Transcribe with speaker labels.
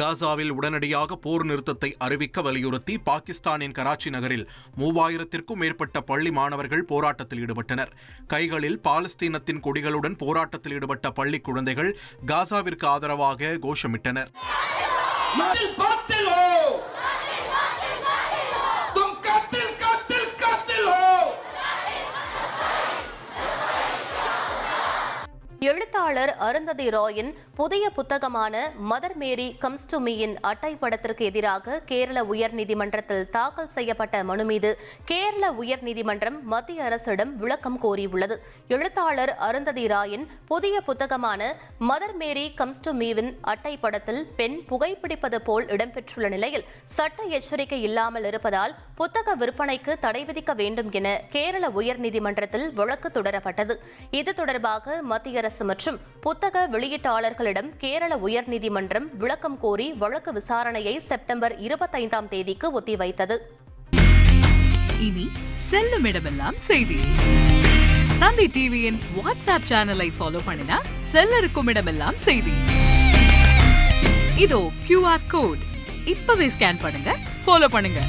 Speaker 1: காசாவில் உடனடியாக போர் நிறுத்தத்தை அறிவிக்க வலியுறுத்தி பாகிஸ்தானின் கராச்சி நகரில் மூவாயிரத்திற்கும் மேற்பட்ட பள்ளி மாணவர்கள் போராட்டத்தில் ஈடுபட்டனர். கைகளில் பாலஸ்தீனத்தின் கொடிகளுடன் போராட்டத்தில் ஈடுபட்ட பள்ளி குழந்தைகள் காசாவிற்கு ஆதரவாக கோஷமிட்டனர்.
Speaker 2: எழுத்தாளர் அருந்ததி ராயின் புதிய புத்தகமான மதர் மேரி கம்ஸ் டு மீயின் அட்டை படத்திற்கு எதிராக கேரள உயர்நீதிமன்றத்தில் தாக்கல் செய்யப்பட்ட மனு மீது கேரள உயர்நீதிமன்றம் மத்திய அரசிடம் விளக்கம் கோரியுள்ளது. எழுத்தாளர் அருந்ததி ராயின் புதிய புத்தகமான மதர் மேரி கம்ஸ் டு மீவின் அட்டை படத்தில் பெண் புகைப்பிடிப்பது போல் இடம்பெற்றுள்ள நிலையில் சட்ட எச்சரிக்கை இல்லாமல் இருப்பதால் புத்தக விற்பனைக்கு தடை விதிக்க வேண்டும் என கேரள உயர்நீதிமன்றத்தில் வழக்கு தொடரப்பட்டது. இது தொடர்பாக மத்திய அரசு அரசு மற்றும் புத்தக வெளியீட்டாளர்களிடம் கேரள உயர்நீதிமன்றம் விளக்கம் கோரி வழக்கு விசாரணையை செப்டம்பர் இருபத்தைந்தாம் தேதிக்கு ஒத்திவைத்தது.
Speaker 3: இனி செல்லும் இடமெல்லாம் செய்தி. தந்தை டிவியின் வாட்ஸ்அப் சேனலை ஃபாலோ பண்ணினா செல்ல இருக்கும் இடமெல்லாம் செய்தி. இதோ கியூஆர் கோட் இப்பவே ஸ்கேன் பண்ணுங்க ஃபாலோ பண்ணுங்க.